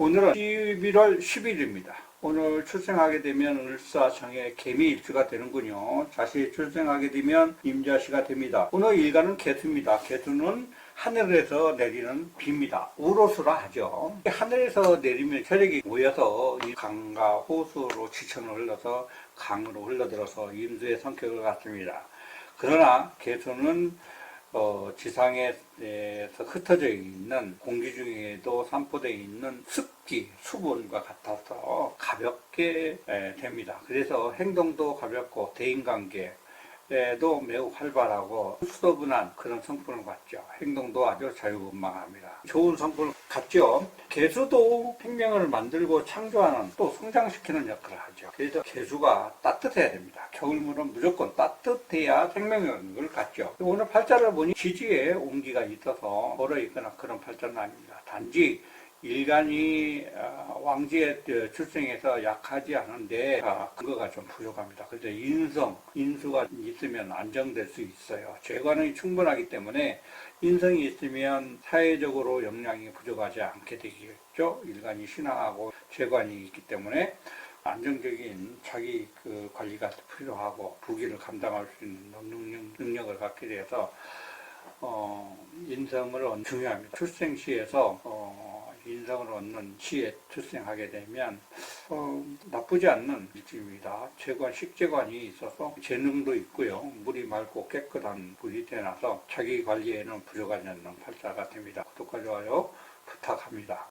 오늘은 11월 10일입니다. 오늘 출생하게 되면 을사장의 개미일주가 되는군요. 자시 출생하게 되면 임자시가 됩니다. 오늘 일간은 개수입니다. 개수는 하늘에서 내리는 비입니다. 우로수라 하죠. 하늘에서 내리면 혈액이 모여서 이 강과 호수로 지천을 흘러서 강으로 흘러들어서 임수의 성격을 갖습니다. 그러나 개수는 어, 지상에서 흩어져 있는 공기 중에도 산포되어 있는 습기, 수분과 같아서 가볍게 에, 됩니다. 그래서 행동도 가볍고 대인관계, 에도 매우 활발하고 수도분한 그런 성분을 갖죠. 행동도 아주 자유분방합니다. 좋은 성분을 갖죠. 개수도 생명을 만들고 창조하는 또 성장시키는 역할을 하죠. 그래서 개수가 따뜻해야 됩니다. 겨울물은 무조건 따뜻해야 생명력을 갖죠. 오늘 팔자를 보니 지지에 온기가 있어서 얼어 있거나 그런 팔자는 아닙니다. 단지 일간이 어, 왕지에 출생해서 약하지 않은데 아, 근거가 좀 부족합니다. 그래서 인성, 인수가 있으면 안정될 수 있어요. 재관이 충분하기 때문에 인성이 있으면 사회적으로 역량이 부족하지 않게 되겠죠. 일간이 신앙하고 재관이 있기 때문에 안정적인 자기 그 관리가 필요하고 부기를 감당할 수 있는 능력, 능력을 갖게 돼서 어, 인성을 얻- 중요합니다. 출생 시에서 어, 인성을 얻는 시에 출생하게 되면 어, 나쁘지 않는 일주입니다. 재관, 식재관이 있어서 재능도 있고요. 물이 맑고 깨끗한 물이 되나서 자기 관리에는 부족하지 않는 팔자가 됩니다. 구독과 좋아요 부탁합니다.